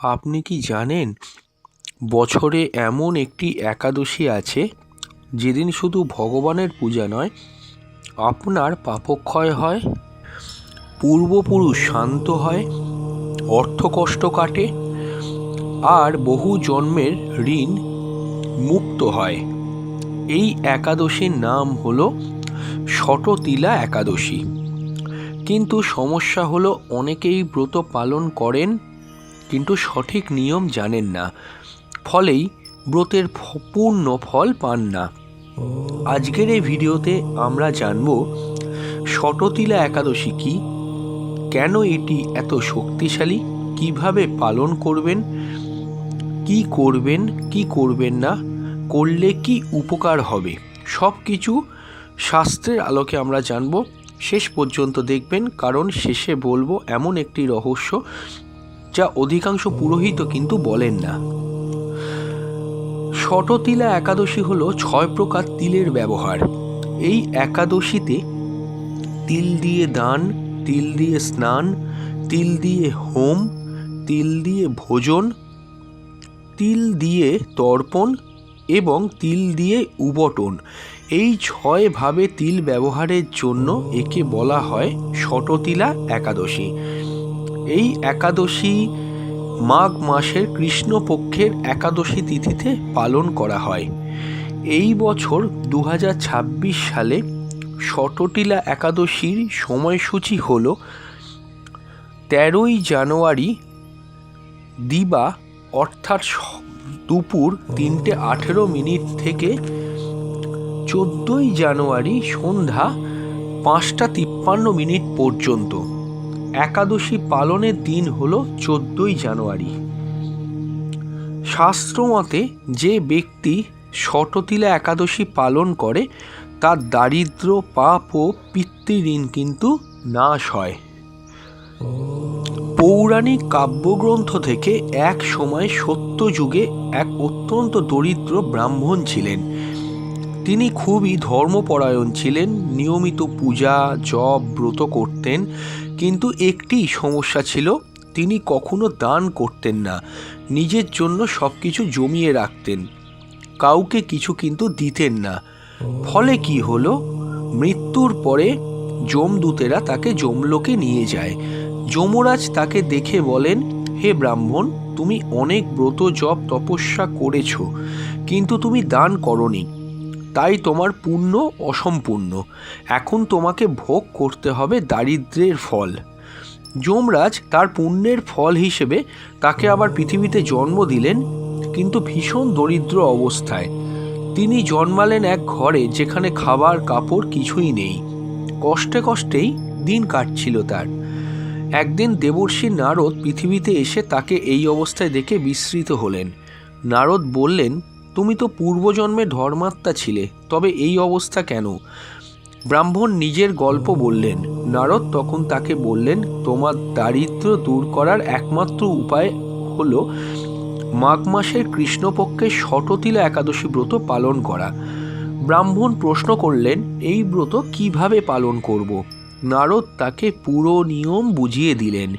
আপনি কি জানেন বছরে এমন একটি একাদশী আছে, যেদিন শুধু ভগবানের পূজা নয়, আপনার পাপক্ষয় হয়, পূর্বপুরুষ শান্ত হয় অর্থকষ্ট কাটে, আর বহু জন্মের ঋণ মুক্ত হয়। এই একাদশীর নাম হলো শটতিলা একাদশী। কিন্তু সমস্যা হলো অনেকেই ব্রত পালন করেন কিন্তু সঠিক নিয়ম জানেন না। ফলেই ব্রতের পূর্ণ ফল পান না। আজকের এই ভিডিওতে আমরা জানব শটতিলা একাদশী কি? কেন এটি এত শক্তিশালী? কীভাবে পালন করবেন? কি করবেন? কি করবেন না? করলে কি উপকার হবে? সব কিছু শাস্ত্রের আলোকে আমরা জানব। শেষ পর্যন্ত দেখবেন, কারণ শেষে বলব এমন একটি রহস্য যা অধিকাংশ পুরোহিত কিন্তু বলেন না। শটতিলা একাদশী হলো ছয় প্রকার তিলের ব্যবহার। এই একাদশীতে তিল দিয়ে দান, তিল দিয়ে স্নান, তিল দিয়ে হোম, তিল দিয়ে ভোজন, তিল দিয়ে তর্পণ এবং তিল দিয়ে উবটন। এই ছয় ভাবে তিল ব্যবহারের জন্য একে বলা হয় শটতিলা একাদশী। এই একাদশী মাঘ মাসের কৃষ্ণপক্ষের একাদশী তিথিতে পালন করা হয়। এই বছর দু হাজার ছাব্বিশ সালে শটটিলা একাদশীর সময়সূচি হল তেরোই জানুয়ারি দিবা, অর্থাৎ দুপুর তিনটে আঠেরো মিনিট থেকে চোদ্দোই জানুয়ারি সন্ধ্যা পাঁচটা তিপ্পান্ন মিনিট পর্যন্ত। একাদশী পালনের দিন হল চোদ্দই জানুয়ারি। শাস্ত্রমতে যে ব্যক্তি শটতিলা একাদশী পালন করে, তার দারিদ্র, পাপ ও পিতৃঋণ কিন্তু নাশ হয়। পৌরাণিক কাব্যগ্রন্থ থেকে এক সময় সত্য যুগে এক অত্যন্ত দরিদ্র ব্রাহ্মণ ছিলেন। তিনি খুবই ধর্মপরায়ণ ছিলেন, নিয়মিত পূজা, জপ, ব্রত করতেন কিন্তু একটি সমস্যা ছিল, তিনি কখনো দান করতেন না, নিজের জন্য সব কিছু জমিয়ে রাখতেন। কাউকে কিছু কিন্তু দিতেন না। ফলে কি হলো? মৃত্যুর পরে যমদূতেরা তাকে যমলোকে নিয়ে যায়। যমরাজ তাকে দেখে বলেন, হে ব্রাহ্মণ, তুমি অনেক ব্রত জপ তপস্যা করেছ, কিন্তু তুমি দান করনি। তাই তোমার পুণ্য অসম্পূর্ণ। এখন তোমাকে ভোগ করতে হবে দারিদ্র্যের ফল। যমরাজ তার পুণ্যের ফল হিসেবে তাকে আবার পৃথিবীতে জন্ম দিলেন, কিন্তু ভীষণ দরিদ্র অবস্থায়। তিনি জন্মালেন এক ঘরে যেখানে খাবার, কাপড় কিছুই নেই। কষ্টে কষ্টেই দিন কাটছিল তার। একদিন দেবর্ষী নারদ পৃথিবীতে এসে তাকে এই অবস্থায় দেখে বিস্মৃত হলেন। নারদ বললেন তুমি তো পূর্বজন্মে ধর্মাত্মা ছিলে, তবে এই অবস্থা কেন? ব্রাহ্মণ নিজের গল্প বললেন। নারদ তখন তাকে বললেন, তোমার দারিদ্র্য দূর করার একমাত্র উপায় হলো মাঘ মাসের কৃষ্ণপক্ষের শটতিলা একাদশী ব্রত পালন করা। ব্রাহ্মণ প্রশ্ন করলেন, এই ব্রত কীভাবে পালন করব? নারদ তাকে পুরো নিয়ম বুঝিয়ে দিলেন।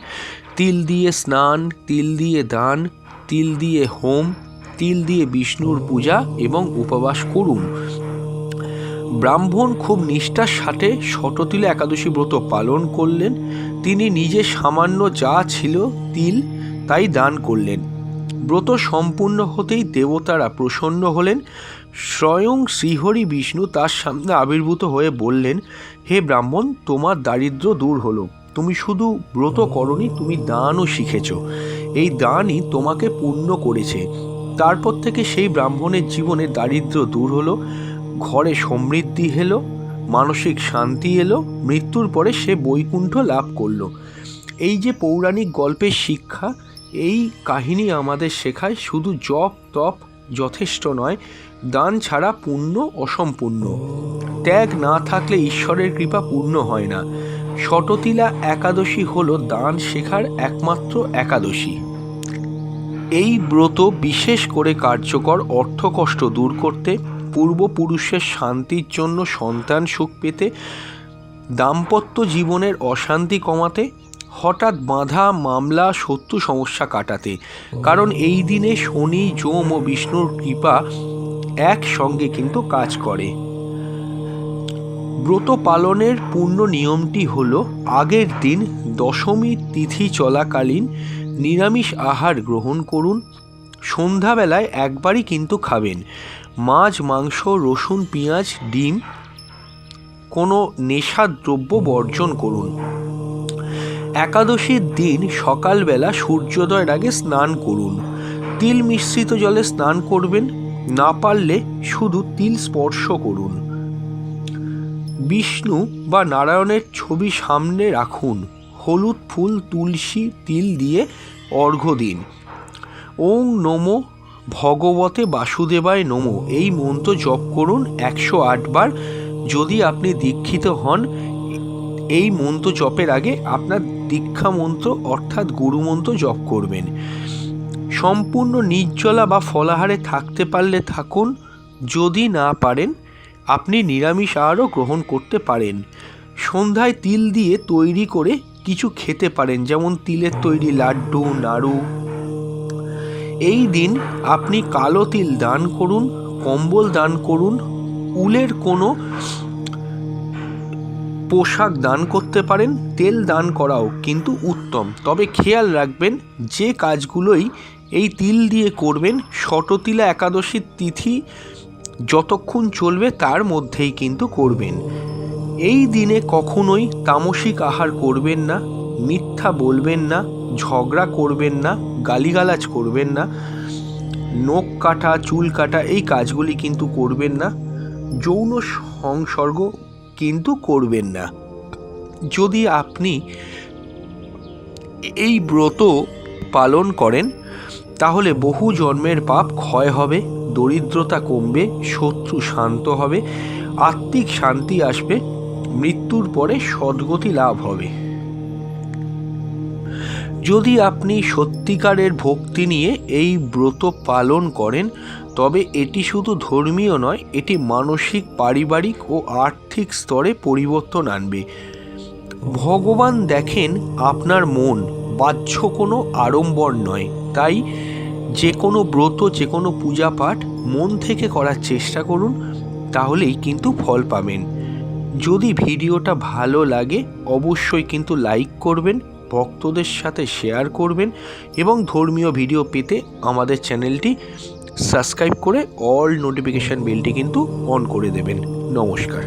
তিল দিয়ে স্নান, তিল দিয়ে দান, তিল দিয়ে হোম তিল দিয়ে বিষ্ণুর পূজা এবং উপবাস করুন। ব্রাহ্মণ খুব নিষ্ঠার সাথে শটতিলা একাদশী ব্রত পালন করলেন। তিনি নিজে সামান্য যা ছিল তিল তাই দান করলেন। ব্রত সম্পূর্ণ হতেই দেবতারা প্রসন্ন হলেন। স্বয়ং শ্রীহরি বিষ্ণু তার সামনে আবির্ভূত হয়ে বললেন, হে ব্রাহ্মণ, তোমার দারিদ্র্য দূর হলো। তুমি শুধু ব্রত করনি, তুমি দানও শিখেছ। এই দানই তোমাকে পূর্ণ করেছে। তারপর থেকে সেই ব্রাহ্মণের জীবনে দারিদ্র্য দূর হলো, ঘরে সমৃদ্ধি এলো, মানসিক শান্তি এলো, মৃত্যুর পরে সে বৈকুণ্ঠ লাভ করল। এই যে পৌরাণিক গল্পের শিক্ষা, এই কাহিনী আমাদের শেখায় শুধু জপ, তপ যথেষ্ট নয়, দান ছাড়া পূর্ণ অসম্পূর্ণ। ত্যাগ না থাকলে ঈশ্বরের কৃপা পূর্ণ হয় না। শটতিলা একাদশী হলো দান শেখার একমাত্র একাদশী। এই ব্রত বিশেষ করে কার্যকর অর্থকষ্ট দূর করতে, পূর্বপুরুষের শান্তির জন্য সন্তান সুখ পেতে, দাম্পত্য জীবনের অশান্তি কমাতে, হঠাৎ বাঁধা মামলা, শত্রু সমস্যা কাটাতে। কারণ এই দিনে শনি, যম ও বিষ্ণুর কৃপা একসঙ্গে কিন্তু কাজ করে। ব্রত পালনের পূর্ণ নিয়মটি হল, আগের দিন দশমী তিথি চলাকালীন নিরামিষ আহার গ্রহণ করুন। সন্ধ্যাবেলায় একবারই কিন্তু খাবেন। মাছ, মাংস, রসুন, পেঁয়াজ, ডিম, কোনো নেশার দ্রব্য বর্জন করুন। একাদশীর দিন সকালবেলা সূর্যোদয়ের আগে স্নান করুন। তিল মিশ্রিত জলে স্নান করবেন, না পারলে শুধু তিল স্পর্শ করুন। বিষ্ণু বা নারায়ণের ছবি সামনে রাখুন। হলুদ ফুল, তুলসী, তিল দিয়ে অর্ঘ্য দিন ওং নমো ভগবতে বাসুদেবায় নমো। এই মন্ত্র জপ করুন একশো বার। যদি আপনি দীক্ষিত হন, এই মন্ত্র জপের আগে আপনার দীক্ষা মন্ত্র অর্থাৎ গুরু মন্ত্র জপ করবেন। সম্পূর্ণ নির্জলা বা ফলাহারে থাকতে পারলে থাকুন। যদি না পারেন, আপনি নিরামিষ আহারও গ্রহণ করতে পারেন। সন্ধ্যায় তিল দিয়ে তৈরি করে কিছু খেতে পারেন, যেমন তিলের তৈরি লাড্ডু, নাড়ু। এই দিন আপনি কালো তিল দান করুন, কম্বল দান করুন, উলের কোনো পোশাক দান করতে পারেন, তেল দান করাও কিন্তু উত্তম। তবে খেয়াল রাখবেন, যে কাজগুলোই এই তিল দিয়ে করবেন, শততিলা একাদশীর তিথি যতক্ষণ চলবে তার মধ্যেই কিন্তু করবেন। এই দিনে কখনোই তামসিক আহার করবেন না, মিথ্যা বলবেন না, ঝগড়া করবেন না, গালিগালাজ করবেন না, নখ কাটা, চুল কাটা, এই কাজগুলি কিন্তু করবেন না, যৌন সংসর্গ কিন্তু করবেন না। যদি আপনি এই ব্রত পালন করেন, তাহলে বহু জন্মের পাপ ক্ষয় হবে, দরিদ্রতা কমবে, শত্রু শান্ত হবে, আত্মিক শান্তি আসবে মৃত্যুর পরে সদ্গতি লাভ হবে। যদি আপনি সত্যিকারের ভক্তি নিয়ে এই ব্রত পালন করেন, তবে এটি শুধু ধর্মীয় নয়, এটি মানসিক, পারিবারিক ও আর্থিক স্তরে পরিবর্তন আনবে। ভগবান দেখেন আপনার মন বাহ্য কোনো আড়ম্বর নয়, তাই যে কোনো ব্রত, যে কোনো পূজা পাঠ মন থেকে করার চেষ্টা করুন, তাহলেই কিন্তু ফল পাবেন। যদি ভিডিওটা ভালো লাগে, অবশ্যই কিন্তু লাইক করবেন, ভক্তদের সাথে শেয়ার করবেন এবং ধর্মীয় ভিডিও পেতে আমাদের চ্যানেলটি সাবস্ক্রাইব করে অল নোটিফিকেশান বেলটি কিন্তু অন করে দেবেন। নমস্কার।